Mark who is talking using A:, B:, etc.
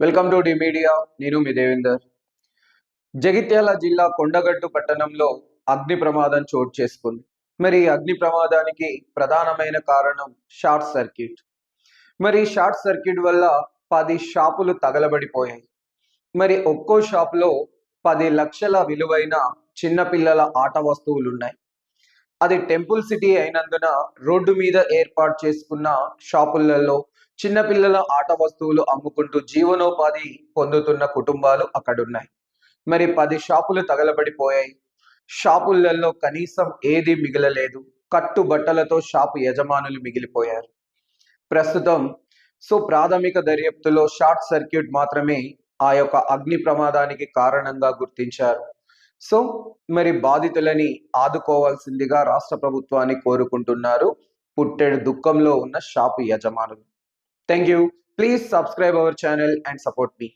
A: Welcome to D media నేను మీ దేవేందర్. జగిత్యాల జిల్లా కొండగట్టు పట్టణంలో అగ్ని ప్రమాదం చోటు చేసుకుంది. మరి అగ్ని ప్రమాదానికి ప్రధానమైన కారణం షార్ట్ సర్క్యూట్. మరి షార్ట్ సర్క్యూట్ వల్ల పది షాపులు తగలబడిపోయాయి. మరి ఒక్కో షాపులో పది లక్షల విలువైన చిన్నపిల్లల ఆట వస్తువులు ఉన్నాయి అది టెంపుల్ సిటీ అయినందున రోడ్డు మీద ఏర్పాటు చేసుకున్న షాపులలో చిన్నపిల్లల ఆట వస్తువులు అమ్ముకుంటూ జీవనోపాధి పొందుతున్న కుటుంబాలు అక్కడున్నాయి. మరి పది షాపులు తగలబడిపోయాయి. షాపులలో కనీసం ఏది మిగలలేదు. కట్టు బట్టలతో షాపు యజమానులు మిగిలిపోయారు. ప్రస్తుతం సో ప్రాథమిక దర్యాప్తులో షార్ట్ సర్క్యూట్ మాత్రమే ఆ యొక్క అగ్ని ప్రమాదానికి కారణంగా గుర్తించారు. సో మరి బాధితులని ఆదుకోవాల్సిందిగా రాష్ట్ర ప్రభుత్వాన్ని కోరుకుంటున్నారు. పుట్టెడు దుఃఖంలో ఉన్న షాపు యజమానులు. Thank you. Please subscribe our channel and support me.